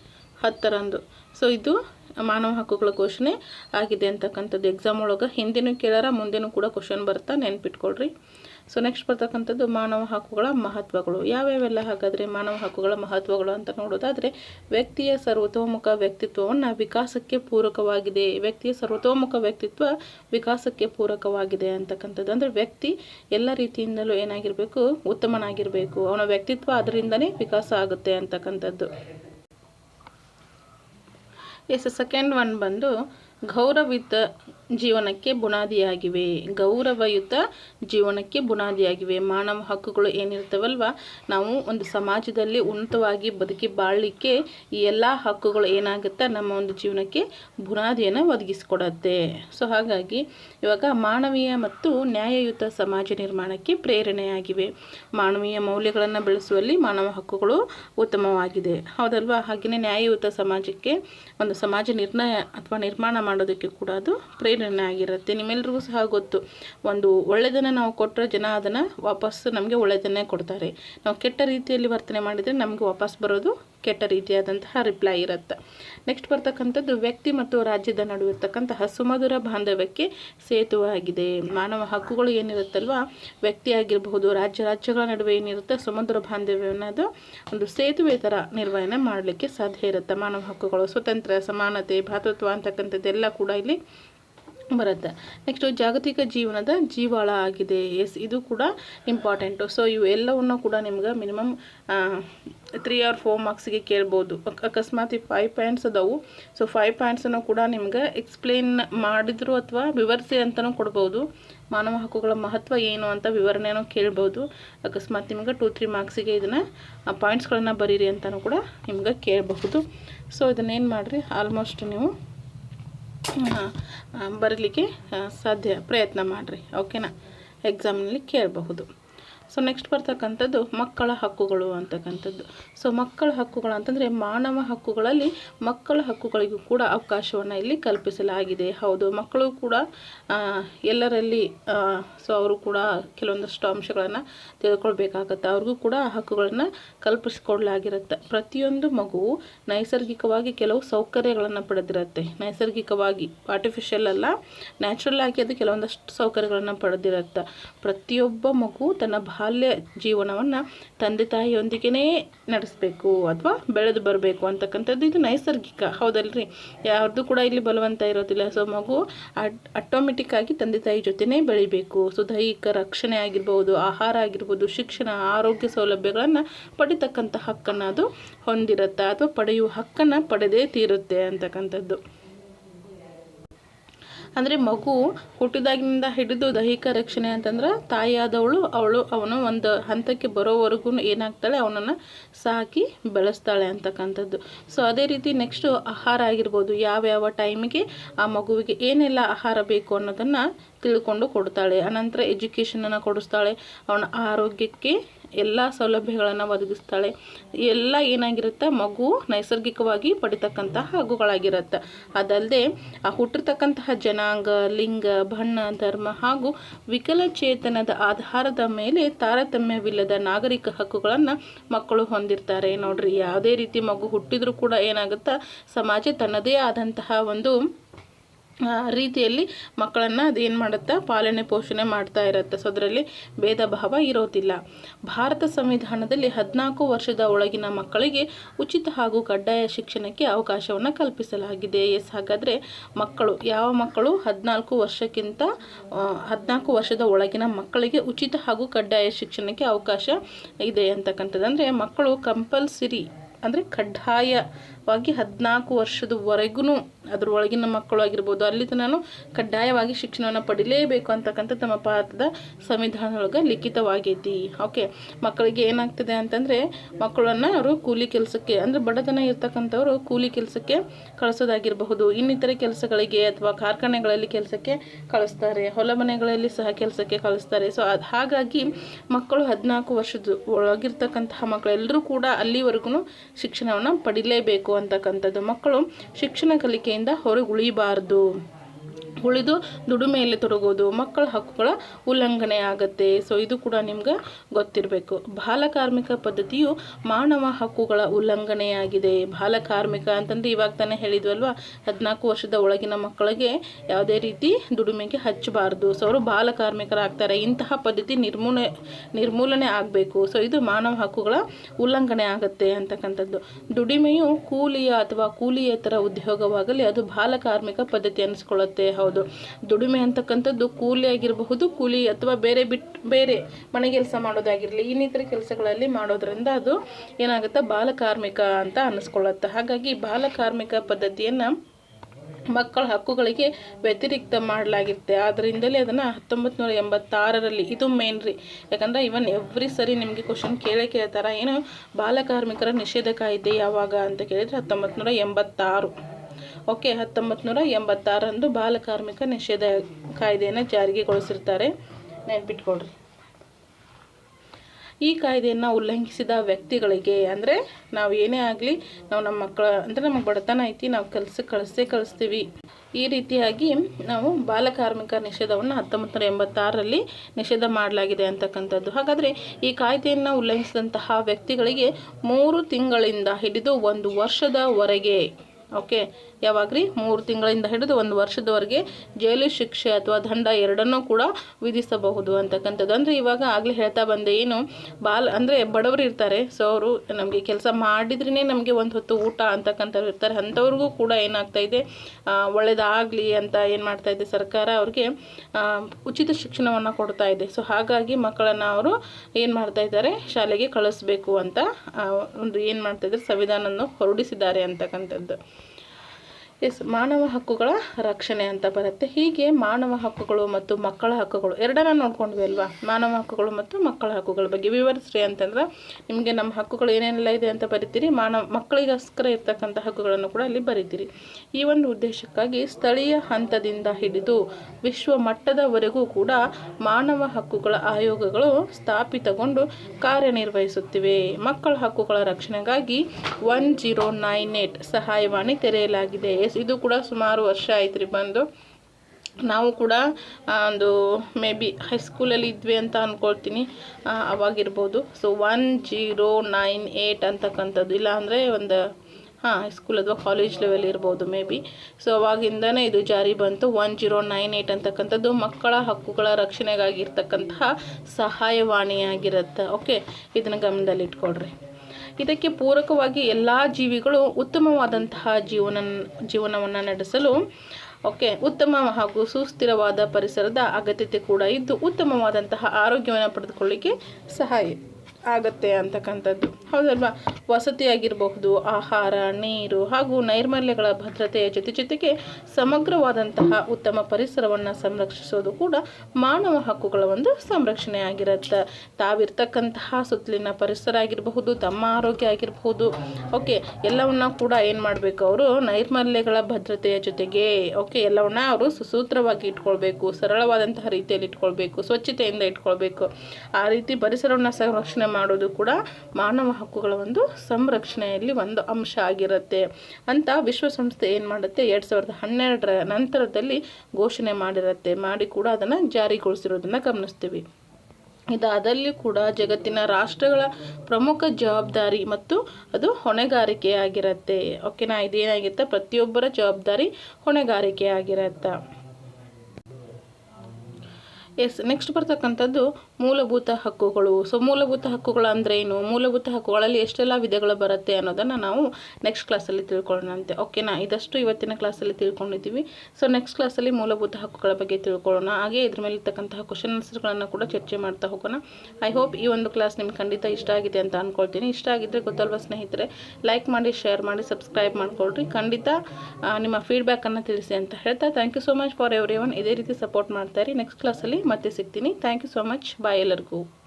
A: ಹತ್ತರಂದು. ಸೊ ಇದು ಮಾನವ ಹಕ್ಕುಗಳ ಘೋಷಣೆ ಆಗಿದೆ ಅಂತಕ್ಕಂಥದ್ದು. ಎಕ್ಸಾಮ್ ಒಳಗೆ ಹಿಂದಿನೂ ಕೇಳಾರ, ಮುಂದೆನೂ ಕೂಡ ಕ್ವಶನ್ ಬರ್ತಾ ನೆನ್ಪಿಟ್ಕೊಳ್ರಿ. ಸೊ ನೆಕ್ಸ್ಟ್ ಬರ್ತಕ್ಕಂಥದ್ದು ಮಾನವ ಹಕ್ಕುಗಳ ಮಹತ್ವಗಳು. ಯಾವ್ಯಾವೆಲ್ಲ ಹಾಗಾದರೆ ಮಾನವ ಹಕ್ಕುಗಳ ಮಹತ್ವಗಳು ಅಂತ ನೋಡೋದಾದರೆ, ವ್ಯಕ್ತಿಯ ಸರ್ವತೋಮುಖ ವ್ಯಕ್ತಿತ್ವವನ್ನು ವಿಕಾಸಕ್ಕೆ ಪೂರಕವಾಗಿದೆ. ವ್ಯಕ್ತಿಯ ಸರ್ವತೋಮುಖ ವ್ಯಕ್ತಿತ್ವ ವಿಕಾಸಕ್ಕೆ ಪೂರಕವಾಗಿದೆ ಅಂತಕ್ಕಂಥದ್ದು. ಅಂದರೆ ವ್ಯಕ್ತಿ ಎಲ್ಲ ರೀತಿಯಿಂದಲೂ ಏನಾಗಿರಬೇಕು? ಉತ್ತಮನಾಗಿರಬೇಕು. ಅವನ ವ್ಯಕ್ತಿತ್ವ ಅದರಿಂದನೇ ವಿಕಾಸ ಆಗುತ್ತೆ ಅಂತಕ್ಕಂಥದ್ದು. ಎಸ್ ಸೆಕೆಂಡ್ ಒನ್ ಬಂದು ಗೌರವಯುತ ಜೀವನಕ್ಕೆ ಬುನಾದಿಯಾಗಿವೆ. ಗೌರವಯುತ ಜೀವನಕ್ಕೆ ಬುನಾದಿಯಾಗಿವೆ. ಮಾನವ ಹಕ್ಕುಗಳು ಏನಿರ್ತವಲ್ವ ನಾವು ಒಂದು ಸಮಾಜದಲ್ಲಿ ಉನ್ನತವಾಗಿ ಬದುಕಿ ಬಾಳಲಿಕ್ಕೆ ಈ ಎಲ್ಲ ಹಕ್ಕುಗಳು ಏನಾಗುತ್ತೆ ನಮ್ಮ ಒಂದು ಜೀವನಕ್ಕೆ ಬುನಾದಿಯನ್ನು ಒದಗಿಸಿಕೊಡತ್ತೆ. ಸೊ, ಹಾಗಾಗಿ ಇವಾಗ ಮಾನವೀಯ ಮತ್ತು ನ್ಯಾಯಯುತ ಸಮಾಜ ನಿರ್ಮಾಣಕ್ಕೆ ಪ್ರೇರಣೆಯಾಗಿವೆ. ಮಾನವೀಯ ಮೌಲ್ಯಗಳನ್ನು ಬೆಳೆಸುವಲ್ಲಿ ಮಾನವ ಹಕ್ಕುಗಳು ಉತ್ತಮವಾಗಿದೆ. ಹೌದಲ್ವಾ? ಹಾಗೆಯೇ ನ್ಯಾಯಯುತ ಸಮಾಜಕ್ಕೆ ಒಂದು ಸಮಾಜ ನಿರ್ಣಯ ಅಥವಾ ನಿರ್ಮಾಣ ಮಾಡೋದಕ್ಕೆ ಕೂಡ ಅದು ಪ್ರೇರಣೆ ಆಗಿರುತ್ತೆ ನಿಮ್ಮೆಲ್ರಿಗೂ ಸಹ ಗೊತ್ತು. ಒಂದು ಒಳ್ಳೆಯದನ್ನು ನಾವು ಕೊಟ್ಟರೆ ಜನ ಅದನ್ನು ವಾಪಸ್ ನಮಗೆ ಒಳ್ಳೆಯದನ್ನೇ ಕೊಡ್ತಾರೆ. ನಾವು ಕೆಟ್ಟ ರೀತಿಯಲ್ಲಿ ವರ್ತನೆ ಮಾಡಿದರೆ ನಮಗೆ ವಾಪಸ್ ಬರೋದು ಕೆಟ್ಟ ರೀತಿಯಾದಂತಹ ರಿಪ್ಲೈ ಇರುತ್ತೆ. ನೆಕ್ಸ್ಟ್ ಬರ್ತಕ್ಕಂಥದ್ದು ವ್ಯಕ್ತಿ ಮತ್ತು ರಾಜ್ಯದ ನಡುವೆ ಇರ್ತಕ್ಕಂತಹ ಸುಮಧುರ ಬಾಂಧವ್ಯಕ್ಕೆ ಸೇತುವಾಗಿದೆ. ಮಾನವ ಹಕ್ಕುಗಳು ಏನಿರುತ್ತಲ್ವ? ವ್ಯಕ್ತಿ ಆಗಿರಬಹುದು, ರಾಜ್ಯ ರಾಜ್ಯಗಳ ನಡುವೆ ಏನಿರುತ್ತೆ? ಸುಮಧುರ ಬಾಂಧವ್ಯ ಅನ್ನೋದು ಒಂದು ಸೇತುವೆ ಥರ ನಿರ್ವಹಣೆ ಮಾಡಲಿಕ್ಕೆ ಸಾಧ್ಯ ಇರುತ್ತೆ. ಮಾನವ ಹಕ್ಕುಗಳು, ಸ್ವತಂತ್ರ, ಸಮಾನತೆ, ಭಾತೃತ್ವ ಅಂತಕ್ಕಂಥದ್ದೆಲ್ಲ ಕೂಡ ಇಲ್ಲಿ ಬರುತ್ತೆ. ನೆಕ್ಸ್ಟು ಜಾಗತಿಕ ಜೀವನದ ಜೀವಾಳ ಆಗಿದೆ. ಎಸ್ ಇದು ಕೂಡ ಇಂಪಾರ್ಟೆಂಟು ಸೊ ಇವು ಎಲ್ಲವನ್ನು ಕೂಡ ನಿಮ್ಗೆ ಮಿನಿಮಮ್ ತ್ರೀ ಆರ್ ಫೋರ್ ಮಾರ್ಕ್ಸಿಗೆ ಕೇಳ್ಬೋದು. ಅಕ್- ಅಕಸ್ಮಾತ್ ಈ ಫೈವ್ ಪಾಯಿಂಟ್ಸ್ ಅದಾವು. ಸೊ ಫೈವ್ ಪಾಯಿಂಟ್ಸನ್ನು ಕೂಡ ನಿಮ್ಗೆ ಎಕ್ಸ್ಪ್ಲೇನ್ ಮಾಡಿದ್ರು ಅಥವಾ ವಿವರಿಸಿ ಅಂತಲೂ ಕೊಡ್ಬೋದು. ಮಾನವ ಹಕ್ಕುಗಳ ಮಹತ್ವ ಏನು ಅಂತ ವಿವರಣೆನೂ ಕೇಳ್ಬೋದು. ಅಕಸ್ಮಾತ್ ನಿಮ್ಗೆ ಟೂ ತ್ರೀ ಮಾರ್ಕ್ಸಿಗೆ ಇದನ್ನು ಪಾಯಿಂಟ್ಸ್ಗಳನ್ನು ಬರೀರಿ ಅಂತಲೂ ಕೂಡ ನಿಮ್ಗೆ ಕೇಳಬಹುದು. ಸೊ ಇದನ್ನೇನು ಮಾಡಿರಿ? ಆಲ್ಮೋಸ್ಟ್ ನೀವು ಬರಲಿಕ್ಕೆ ಸಾಧ್ಯ ಪ್ರಯತ್ನ ಮಾಡಿರಿ. ಓಕೆನಾ ಎಕ್ಸಾಮ್ನಲ್ಲಿ ಕೇಳಬಹುದು. ಸೊ ನೆಕ್ಸ್ಟ್ ಬರ್ತಕ್ಕಂಥದ್ದು ಮಕ್ಕಳ ಹಕ್ಕುಗಳು ಅಂತಕ್ಕಂಥದ್ದು. ಸೊ ಮಕ್ಕಳ ಹಕ್ಕುಗಳು ಅಂತಂದರೆ ಮಾನವ ಹಕ್ಕುಗಳಲ್ಲಿ ಮಕ್ಕಳ ಹಕ್ಕುಗಳಿಗೂ ಕೂಡ ಅವಕಾಶವನ್ನು ಇಲ್ಲಿ ಕಲ್ಪಿಸಲಾಗಿದೆ. ಹೌದು, ಮಕ್ಕಳು ಕೂಡ ಎಲ್ಲರಲ್ಲಿ ಸೊ ಅವರು ಕೂಡ ಕೆಲವೊಂದಷ್ಟು ಅಂಶಗಳನ್ನು ತಿಳ್ಕೊಳ್ಬೇಕಾಗತ್ತೆ. ಅವ್ರಿಗೂ ಕೂಡ ಹಕ್ಕುಗಳನ್ನು ಕಲ್ಪಿಸಿಕೊಡ್ಲಾಗಿರುತ್ತೆ. ಪ್ರತಿಯೊಂದು ಮಗು ನೈಸರ್ಗಿಕವಾಗಿ ಕೆಲವು ಸೌಕರ್ಯಗಳನ್ನು ಪಡೆದಿರುತ್ತೆ. ನೈಸರ್ಗಿಕವಾಗಿ ಆರ್ಟಿಫಿಷಿಯಲ್ ಅಲ್ಲ ನ್ಯಾಚುರಲ್ ಆಗಿ ಅದು ಕೆಲವೊಂದಷ್ಟು ಸೌಕರ್ಯಗಳನ್ನು ಪಡೆದಿರುತ್ತೆ. ಪ್ರತಿಯೊಬ್ಬ ಮಗು ತನ್ನ ಬಾಲ್ಯ ಜೀವನವನ್ನು ತಂದೆ ತಾಯಿಯೊಂದಿಗೇ ನಡೆಸಬೇಕು ಅಥವಾ ಬೆಳೆದು ಬರಬೇಕು ಅಂತಕ್ಕಂಥದ್ದು ಇದು ನೈಸರ್ಗಿಕ. ಹೌದಲ್ರಿ? ಯಾರ್ದು ಕೂಡ ಇಲ್ಲಿ ಬಲವಂತ ಇರೋದಿಲ್ಲ. ಸೊ, ಮಗು ಆಟೋಮೆಟಿಕ್ ಆಗಿ ತಂದೆ ತಾಯಿ ಜೊತೆನೇ ಬೆಳಿಬೇಕು. ಸೊ, ದೈಹಿಕ ರಕ್ಷಣೆ ಆಗಿರ್ಬೋದು, ಆಹಾರ ಆಗಿರ್ಬೋದು, ಶಿಕ್ಷಣ, ಆರೋಗ್ಯ ಸೌಲಭ್ಯಗಳನ್ನು ಪಡಿತಕ್ಕಂಥ ಹಕ್ಕನ್ನು ಅದು ಹೊಂದಿರುತ್ತೆ. ಅಥವಾ ಪಡೆಯುವ ಹಕ್ಕನ್ನು ಪಡೆದೇ ತೀರುತ್ತೆ ಅಂತಕ್ಕಂಥದ್ದು. ಅಂದರೆ ಮಗು ಹುಟ್ಟಿದಾಗಿನಿಂದ ಹಿಡಿದು ದೈಹಿಕ ರಕ್ಷಣೆ ಅಂತಂದ್ರೆ ತಾಯಿಯಾದವಳು ಅವಳು ಅವನು ಒಂದು ಹಂತಕ್ಕೆ ಬರೋವರೆಗೂ ಏನಾಗ್ತಾಳೆ, ಅವನನ್ನು ಸಾಕಿ ಬೆಳೆಸ್ತಾಳೆ ಅಂತಕ್ಕಂಥದ್ದು. ಸೊ ಅದೇ ರೀತಿ ನೆಕ್ಸ್ಟು ಆಹಾರ ಆಗಿರ್ಬೋದು. ಯಾವ್ಯಾವ ಟೈಮಿಗೆ ಆ ಮಗುವಿಗೆ ಏನೆಲ್ಲ ಆಹಾರ ಬೇಕು ಅನ್ನೋದನ್ನು ತಿಳ್ಕೊಂಡು ಕೊಡ್ತಾಳೆ. ಅನಂತರ ಎಜುಕೇಷನನ್ನು ಕೊಡಿಸ್ತಾಳೆ. ಅವನ ಆರೋಗ್ಯಕ್ಕೆ ಎಲ್ಲ ಸೌಲಭ್ಯಗಳನ್ನು ಒದಗಿಸ್ತಾಳೆ. ಎಲ್ಲ ಏನಾಗಿರುತ್ತೆ? ಮಗು ನೈಸರ್ಗಿಕವಾಗಿ ಪಡಿತಕ್ಕಂತಹ ಹಕ್ಕುಗಳಾಗಿರುತ್ತೆ ಅದಲ್ಲದೆ ಆ ಹುಟ್ಟಿರ್ತಕ್ಕಂತಹ ಜನಾಂಗ, ಲಿಂಗ, ಬಣ್ಣ, ಧರ್ಮ ಹಾಗೂ ವಿಕಲಚೇತನದ ಆಧಾರದ ಮೇಲೆ ತಾರತಮ್ಯವಿಲ್ಲದ ನಾಗರಿಕ ಹಕ್ಕುಗಳನ್ನು ಮಕ್ಕಳು ಹೊಂದಿರ್ತಾರೆ. ನೋಡ್ರಿ, ಯಾವುದೇ ರೀತಿ ಮಗು ಹುಟ್ಟಿದ್ರೂ ಕೂಡ ಏನಾಗುತ್ತಾ? ಸಮಾಜ ತನ್ನದೇ ಆದಂತಹ ಒಂದು ರೀತಿಯಲ್ಲಿ ಮಕ್ಕಳನ್ನು ಅದೇನು ಮಾಡುತ್ತಾ? ಪಾಲನೆ, ಪೋಷಣೆ ಮಾಡ್ತಾ ಇರುತ್ತೆ. ಸೊ ಅದರಲ್ಲಿ ಭೇದ ಭಾವ ಇರೋದಿಲ್ಲ. ಭಾರತ ಸಂವಿಧಾನದಲ್ಲಿ ಹದಿನಾಲ್ಕು ವರ್ಷದ ಒಳಗಿನ ಮಕ್ಕಳಿಗೆ ಉಚಿತ ಹಾಗೂ ಕಡ್ಡಾಯ ಶಿಕ್ಷಣಕ್ಕೆ ಅವಕಾಶವನ್ನು ಕಲ್ಪಿಸಲಾಗಿದೆ. ಎಸ್, ಹಾಗಾದರೆ ಮಕ್ಕಳು, ಯಾವ ಮಕ್ಕಳು ಹದಿನಾಲ್ಕು ವರ್ಷಕ್ಕಿಂತ ಹದಿನಾಲ್ಕು ವರ್ಷದ ಒಳಗಿನ ಮಕ್ಕಳಿಗೆ ಉಚಿತ ಹಾಗೂ ಕಡ್ಡಾಯ ಶಿಕ್ಷಣಕ್ಕೆ ಅವಕಾಶ ಇದೆ ಅಂತಕ್ಕಂಥದ್ದು. ಅಂದರೆ ಮಕ್ಕಳು ಕಂಪಲ್ಸರಿ ಅಂದರೆ ಕಡ್ಡಾಯವಾಗಿ ಹದಿನಾಲ್ಕು ವರ್ಷದವರೆಗೂ ಅದರೊಳಗಿನ ಮಕ್ಕಳು ಆಗಿರ್ಬೋದು, ಅಲ್ಲಿ ನಾನು ಕಡ್ಡಾಯವಾಗಿ ಶಿಕ್ಷಣವನ್ನು ಪಡಿಲೇಬೇಕು ಅಂತಕ್ಕಂಥ ತಮ್ಮ ಭಾರತದ ಸಂವಿಧಾನದೊಳಗೆ ಲಿಖಿತವಾಗೈತಿ. ಓಕೆ ಮಕ್ಕಳಿಗೆ ಏನಾಗ್ತದೆ ಅಂತಂದರೆ, ಮಕ್ಕಳನ್ನು ಅವರು ಕೂಲಿ ಕೆಲಸಕ್ಕೆ, ಅಂದರೆ ಬಡತನ ಇರ್ತಕ್ಕಂಥವ್ರು ಕೂಲಿ ಕೆಲಸಕ್ಕೆ ಕಳಿಸೋದಾಗಿರಬಹುದು. ಇನ್ನಿತರೆ ಕೆಲಸಗಳಿಗೆ ಅಥವಾ ಕಾರ್ಖಾನೆಗಳಲ್ಲಿ ಕೆಲಸಕ್ಕೆ ಕಳಿಸ್ತಾರೆ. ಹೊಲ ಮನೆಗಳಲ್ಲಿ ಸಹ ಕೆಲಸಕ್ಕೆ ಕಳಿಸ್ತಾರೆ. ಸೊ ಅದು ಹಾಗಾಗಿ ಮಕ್ಕಳು ಹದಿನಾಲ್ಕು ವರ್ಷದ ಒಳಗಿರ್ತಕ್ಕಂತಹ ಮಕ್ಕಳೆಲ್ಲರೂ ಕೂಡ ಅಲ್ಲಿವರೆಗೂ ಶಿಕ್ಷಣವನ್ನು ಪಡಿಲೇಬೇಕು. ಅಂತಕ್ಕಂಥದ್ದು ಮಕ್ಕಳು ಶಿಕ್ಷಣ ಕಲಿಕೆಯಿಂದ ಹೊರಗುಳಿಬಾರ್ದು ಉಳಿದು ದುಡಿಮೆಯಲ್ಲಿ ತೊಡಗೋದು ಮಕ್ಕಳ ಹಕ್ಕುಗಳ ಉಲ್ಲಂಘನೆ ಆಗುತ್ತೆ. ಸೊ ಇದು ಕೂಡ ನಿಮ್ಗೆ ಗೊತ್ತಿರಬೇಕು. ಬಾಲಕಾರ್ಮಿಕ ಪದ್ಧತಿಯು ಮಾನವ ಹಕ್ಕುಗಳ ಉಲ್ಲಂಘನೆಯಾಗಿದೆ. ಬಾಲಕಾರ್ಮಿಕ ಅಂತಂದ್ರೆ ಇವಾಗ ತಾನೇ ಹೇಳಿದ್ವಲ್ವ? ಹದಿನಾಲ್ಕು ವರ್ಷದ ಒಳಗಿನ ಮಕ್ಕಳಿಗೆ ಯಾವುದೇ ರೀತಿ ದುಡಿಮೆಗೆ ಹಚ್ಚಬಾರ್ದು. ಸೊ ಅವರು ಬಾಲಕಾರ್ಮಿಕರಾಗ್ತಾರೆ ಇಂತಹ ಪದ್ಧತಿ ನಿರ್ಮೂಲನೆ ನಿರ್ಮೂಲನೆ ಆಗಬೇಕು. ಸೊ ಇದು ಮಾನವ ಹಕ್ಕುಗಳ ಉಲ್ಲಂಘನೆ ಆಗುತ್ತೆ ಅಂತಕ್ಕಂಥದ್ದು. ದುಡಿಮೆಯು ಕೂಲಿಯ ಅಥವಾ ಕೂಲಿಯೇತರ ಉದ್ಯೋಗವಾಗಲಿ ಅದು ಬಾಲಕಾರ್ಮಿಕ ಪದ್ಧತಿ ಅನಿಸ್ಕೊಳ್ಳುತ್ತೆ. ಹೌದು. ದುಡಿಮೆ ಅಂತಕ್ಕಂಥದ್ದು ಕೂಲಿ ಆಗಿರಬಹುದು, ಕೂಲಿ ಅಥವಾ ಬೇರೆ ಬಿಟ್ಟು ಬೇರೆ ಮನೆ ಕೆಲಸ ಮಾಡೋದಾಗಿರಲಿ, ಇನ್ನಿತರ ಕೆಲಸಗಳಲ್ಲಿ ಮಾಡೋದ್ರಿಂದ ಅದು ಏನಾಗುತ್ತೆ? ಬಾಲಕಾರ್ಮಿಕ ಅಂತ ಅನ್ನಿಸ್ಕೊಳ್ಳುತ್ತೆ. ಹಾಗಾಗಿ ಬಾಲಕಾರ್ಮಿಕ ಪದ್ಧತಿಯನ್ನು ಮಕ್ಕಳ ಹಕ್ಕುಗಳಿಗೆ ವ್ಯತಿರಿಕ್ತ ಮಾಡಲಾಗಿರುತ್ತೆ. ಆದ್ದರಿಂದಲೇ ಅದನ್ನು ಹತ್ತೊಂಬತ್ತು ನೂರ ಎಂಬತ್ತಾರರಲ್ಲಿ, ಇದು ಮೇನ್ ರೀ. ಯಾಕಂದರೆ ಇವನ್ ಎವ್ರಿ ಸರಿ ನಿಮಗೆ ಕ್ವಶನ್ ಕೇಳೇ ಕೇಳ್ತಾರೆ, ಏನು? ಬಾಲಕಾರ್ಮಿಕರ ನಿಷೇಧ ಕಾಯ್ದೆ ಯಾವಾಗ ಅಂತ ಕೇಳಿದರೆ ಹತ್ತೊಂಬತ್ತು ನೂರ ಎಂಬತ್ತಾರು. ಓಕೆ ಹತ್ತೊಂಬತ್ತು ನೂರ ಎಂಬತ್ತಾರರಂದು ಬಾಲಕಾರ್ಮಿಕ ನಿಷೇಧ ಕಾಯ್ದೆಯನ್ನು ಜಾರಿಗೆಗೊಳಿಸಿರ್ತಾರೆ ನೆನ್ಪಿಟ್ಕೊಳ್ರಿ. ಈ ಕಾಯ್ದೆಯನ್ನು ಉಲ್ಲಂಘಿಸಿದ ವ್ಯಕ್ತಿಗಳಿಗೆ ಅಂದರೆ ನಾವು ಏನೇ ಆಗಲಿ, ನಾವು ನಮ್ಮ ಮಕ್ಕಳ ಅಂದರೆ ನಮಗೆ ಬಡತನ ಐತಿ, ನಾವು ಕೆಲಸಕ್ಕೆ ಕಳಿಸೇ ಕಳಿಸ್ತೀವಿ. ಈ ರೀತಿಯಾಗಿ ನಾವು ಬಾಲಕಾರ್ಮಿಕ ನಿಷೇಧವನ್ನು ಹತ್ತೊಂಬತ್ತು ನೂರ ಎಂಬತ್ತಾರರಲ್ಲಿ ನಿಷೇಧ ಮಾಡಲಾಗಿದೆ ಅಂತಕ್ಕಂಥದ್ದು. ಹಾಗಾದರೆ ಈ ಕಾಯ್ದೆಯನ್ನು ಉಲ್ಲಂಘಿಸಿದಂತಹ ವ್ಯಕ್ತಿಗಳಿಗೆ ಮೂರು ತಿಂಗಳಿಂದ ಹಿಡಿದು ಒಂದು ವರ್ಷದವರೆಗೆ, ಓಕೆ ಯಾವಾಗ್ರಿ? ಮೂರು ತಿಂಗಳಿಂದ ಹಿಡಿದು ಒಂದು ವರ್ಷದವರೆಗೆ ಜೈಲು ಶಿಕ್ಷೆ ಅಥವಾ ದಂಡ ಎರಡನ್ನೂ ಕೂಡ ವಿಧಿಸಬಹುದು ಅಂತಕ್ಕಂಥದ್ದು. ಅಂದರೆ ಇವಾಗ ಆಗಲೇ ಹೇಳ್ತಾ ಬಂದೆ, ಏನು, ಬಾಲ್, ಅಂದರೆ ಬಡವರು ಇರ್ತಾರೆ ಸೊ ಅವರು ನಮಗೆ ಕೆಲಸ ಮಾಡಿದ್ರೇ ನಮಗೆ ಒಂದು ಹೊತ್ತು ಊಟ ಅಂತಕ್ಕಂಥವ್ರು ಇರ್ತಾರೆ. ಅಂಥವ್ರಿಗೂ ಕೂಡ ಏನಾಗ್ತಾ ಇದೆ ಒಳ್ಳೆಯದಾಗಲಿ ಅಂತ ಏನು ಮಾಡ್ತಾ ಇದೆ ಸರ್ಕಾರ, ಅವ್ರಿಗೆ ಉಚಿತ ಶಿಕ್ಷಣವನ್ನು ಕೊಡ್ತಾ ಇದೆ. ಸೊ ಹಾಗಾಗಿ ಮಕ್ಕಳನ್ನು ಅವರು ಏನು ಮಾಡ್ತಾ ಇದ್ದಾರೆ, ಶಾಲೆಗೆ ಕಳಿಸ್ಬೇಕು ಅಂತ ಒಂದು ಏನು ಮಾಡ್ತಾ ಇದ್ದಾರೆ, ಸಂವಿಧಾನವನ್ನು ಹೊರಡಿಸಿದ್ದಾರೆ ಅಂತಕ್ಕಂಥದ್ದು. ಎಸ್, ಮಾನವ ಹಕ್ಕುಗಳ ರಕ್ಷಣೆ ಅಂತ ಬರುತ್ತೆ. ಹೀಗೆ ಮಾನವ ಹಕ್ಕುಗಳು ಮತ್ತು ಮಕ್ಕಳ ಹಕ್ಕುಗಳು ಎರಡನ್ನ ನೋಡ್ಕೊಂಡ್ವಿ ಅಲ್ವಾ? ಮಾನವ ಹಕ್ಕುಗಳು ಮತ್ತು ಮಕ್ಕಳ ಹಕ್ಕುಗಳ ಬಗ್ಗೆ ವಿವರಿಸ್ರಿ ಅಂತಂದ್ರೆ ನಿಮಗೆ ನಮ್ಮ ಹಕ್ಕುಗಳು ಏನೇನೆಲ್ಲ ಇದೆ ಅಂತ ಬರಿತೀರಿ. ಮಾನವ, ಮಕ್ಕಳಿಗೋಸ್ಕರ ಇರ್ತಕ್ಕಂಥ ಹಕ್ಕುಗಳನ್ನು ಕೂಡ ಅಲ್ಲಿ ಬರಿತೀರಿ. ಈ ಒಂದು ಉದ್ದೇಶಕ್ಕಾಗಿ ಸ್ಥಳೀಯ ಹಂತದಿಂದ ಹಿಡಿದು ವಿಶ್ವ ಮಟ್ಟದವರೆಗೂ ಕೂಡ ಮಾನವ ಹಕ್ಕುಗಳ ಆಯೋಗಗಳು ಸ್ಥಾಪಿತಗೊಂಡು ಕಾರ್ಯನಿರ್ವಹಿಸುತ್ತಿವೆ. ಮಕ್ಕಳ ಹಕ್ಕುಗಳ ರಕ್ಷಣೆಗಾಗಿ ಒನ್ ಜೀರೋ ನೈನ್ ಏಟ್ ಸಹಾಯವಾಣಿ ತೆರೆಯಲಾಗಿದೆ. ಇದು ಕೂಡ ಸುಮಾರು ವರ್ಷ ಆಯ್ತು ರೀ ಬಂದು. ನಾವು ಕೂಡ ಒಂದು ಮೇ ಬಿ ಹೈಸ್ಕೂಲಲ್ಲಿ ಇದ್ವಿ ಅಂತ ಅಂದ್ಕೊಳ್ತೀನಿ ಅವಾಗಿರ್ಬೋದು. So one zero nine eight ಅಂತಕ್ಕಂಥದ್ದು. ಇಲ್ಲ ಅಂದರೆ ಒಂದು, ಹಾಂ ಹೈಸ್ಕೂಲ್ ಅಥವಾ ಕಾಲೇಜ್ ಲೆವೆಲ್ ಇರ್ಬೋದು ಮೇ ಬಿ ಸೊ ಅವಾಗಿಂದನೇ ಇದು ಜಾರಿ ಬಂತು. ಒನ್ ಜೀರೋ ನೈನ್ ಏಯ್ಟ್ ಅಂತಕ್ಕಂಥದ್ದು ಮಕ್ಕಳ ಹಕ್ಕುಗಳ ರಕ್ಷಣೆಗಾಗಿರ್ತಕ್ಕಂತಹ ಸಹಾಯವಾಣಿಯಾಗಿರುತ್ತೆ. ಓಕೆ ಇದನ್ನು ಗಮನದಲ್ಲಿಟ್ಕೊಳ್ರಿ. ಇದಕ್ಕೆ ಪೂರಕವಾಗಿ ಎಲ್ಲ ಜೀವಿಗಳು ಉತ್ತಮವಾದಂತಹ ಜೀವನ, ಜೀವನವನ್ನು ನಡೆಸಲು, ಓಕೆ, ಉತ್ತಮ ಹಾಗೂ ಸುಸ್ಥಿರವಾದ ಪರಿಸರದ ಅಗತ್ಯತೆ ಕೂಡ ಇದ್ದು ಉತ್ತಮವಾದಂತಹ ಆರೋಗ್ಯವನ್ನು ಪಡೆದುಕೊಳ್ಳಿಕ್ಕೆ ಸಹಾಯ ಆಗತ್ತೆ ಅಂತಕ್ಕಂಥದ್ದು. ಹೌದಲ್ವಾ? ವಸತಿಯಾಗಿರಬಹುದು, ಆಹಾರ, ನೀರು ಹಾಗೂ ನೈರ್ಮಲ್ಯಗಳ ಭದ್ರತೆಯ ಜೊತೆ ಜೊತೆಗೆ ಸಮಗ್ರವಾದಂತಹ ಉತ್ತಮ ಪರಿಸರವನ್ನು ಸಂರಕ್ಷಿಸೋದು ಕೂಡ ಮಾನವ ಹಕ್ಕುಗಳ ಒಂದು ಸಂರಕ್ಷಣೆ ಆಗಿರುತ್ತೆ. ತಾವಿರ್ತಕ್ಕಂತಹ ಸುತ್ತಲಿನ ಪರಿಸರ ಆಗಿರಬಹುದು, ತಮ್ಮ ಆರೋಗ್ಯ ಆಗಿರಬಹುದು. ಓಕೆ, ಎಲ್ಲವನ್ನ ಕೂಡ ಏನು ಮಾಡಬೇಕು ಅವರು? ನೈರ್ಮಲ್ಯಗಳ ಭದ್ರತೆಯ ಜೊತೆಗೆ, ಓಕೆ, ಎಲ್ಲವನ್ನ ಅವರು ಸುಸೂತ್ರವಾಗಿ ಇಟ್ಕೊಳ್ಬೇಕು, ಸರಳವಾದಂತಹ ರೀತಿಯಲ್ಲಿ ಇಟ್ಕೊಳ್ಬೇಕು, ಸ್ವಚ್ಛತೆಯಿಂದ ಇಟ್ಕೊಳ್ಬೇಕು. ಆ ರೀತಿ ಪರಿಸರವನ್ನು ಸಂರಕ್ಷಣೆ ಮಾಡೋದು ಕೂಡ ಮಾನವ ಹಕ್ಕುಗಳ ಒಂದು ಸಂರಕ್ಷಣೆಯಲ್ಲಿ ಒಂದು ಅಂಶ ಆಗಿರುತ್ತೆ ಅಂತ ವಿಶ್ವಸಂಸ್ಥೆ ಏನು ಮಾಡುತ್ತೆ? ಎರಡು ಸಾವಿರದ ಹನ್ನೆರಡರ ನಂತರದಲ್ಲಿ ಘೋಷಣೆ ಮಾಡಿರುತ್ತೆ. ಮಾಡಿ ಕೂಡ ಅದನ್ನು ಜಾರಿಗೊಳಿಸಿರೋದನ್ನು ಗಮನಿಸ್ತೀವಿ. ಇದಾದಲ್ಲಿ ಕೂಡ ಜಗತ್ತಿನ ರಾಷ್ಟ್ರಗಳ ಪ್ರಮುಖ ಜವಾಬ್ದಾರಿ ಮತ್ತು ಅದು ಹೊಣೆಗಾರಿಕೆಯಾಗಿರುತ್ತೆ. ಓಕೆನಾ? ಇದೇನಾಗಿರುತ್ತೆ ಪ್ರತಿಯೊಬ್ಬರ ಜವಾಬ್ದಾರಿ ಹೊಣೆಗಾರಿಕೆ ಆಗಿರುತ್ತೆ ಎಸ್ ನೆಕ್ಸ್ಟ್ ಬರ್ತಕ್ಕಂಥದ್ದು ಮೂಲಭೂತ ಹಕ್ಕುಗಳು. ಸೊ ಮೂಲಭೂತ ಹಕ್ಕುಗಳು ಅಂದರೆ ಏನು? ಮೂಲಭೂತ ಹಕ್ಕುಗಳಲ್ಲಿ ಎಷ್ಟೆಲ್ಲ ವಿಧಗಳು ಬರುತ್ತೆ ಅನ್ನೋದನ್ನು ನಾವು ನೆಕ್ಸ್ಟ್ ಕ್ಲಾಸಲ್ಲಿ ತಿಳ್ಕೊಳ್ಳೋಣಂತೆ. ಓಕೆನಾ ಇದಷ್ಟು ಇವತ್ತಿನ ಕ್ಲಾಸಲ್ಲಿ ತಿಳ್ಕೊಂಡಿದ್ದೀವಿ. ಸೊ ನೆಕ್ಸ್ಟ್ ಕ್ಲಾಸಲ್ಲಿ ಮೂಲಭೂತ ಹಕ್ಕುಗಳ ಬಗ್ಗೆ ತಿಳ್ಕೊಳ್ಳೋಣ. ಹಾಗೆ ಇದ್ರ ಮೇಲೆ ಇರ್ತಕ್ಕಂತಹ ಕ್ವಶನ್ ಆನ್ಸರ್ಗಳನ್ನು ಕೂಡ ಚರ್ಚೆ ಮಾಡ್ತಾ ಹೋಗೋಣ. ಐ ಹೋಪ್ ಈ ಒಂದು ಕ್ಲಾಸ್ ನಿಮ್ಗೆ ಖಂಡಿತ ಇಷ್ಟ ಆಗಿದೆ ಅಂತ ಅಂದ್ಕೊಳ್ತೀನಿ ಇಷ್ಟ ಆಗಿದ್ದರೆ ಗೊತ್ತಲ್ವ ಸ್ನೇಹಿತರೆ ಲೈಕ್ ಮಾಡಿ ಶೇರ್ ಮಾಡಿ ಸಬ್ಸ್ಕ್ರೈಬ್ ಮಾಡ್ಕೊಳ್ರಿ. ಖಂಡಿತ ನಿಮ್ಮ ಫೀಡ್ಬ್ಯಾಕನ್ನು ತಿಳಿಸಿ ಅಂತ ಹೇಳ್ತಾ. Thank you so much for everyone ಇದೇ ರೀತಿ ಸಪೋರ್ಟ್ ಮಾಡ್ತಾ ಇರಿ. ನೆಕ್ಸ್ಟ್ ಕ್ಲಾಸಲ್ಲಿ ಮತ್ತೆ ಸಿಗ್ತೀನಿ. Thank you so much bye ಎಲ್ಲರಿಗೂ.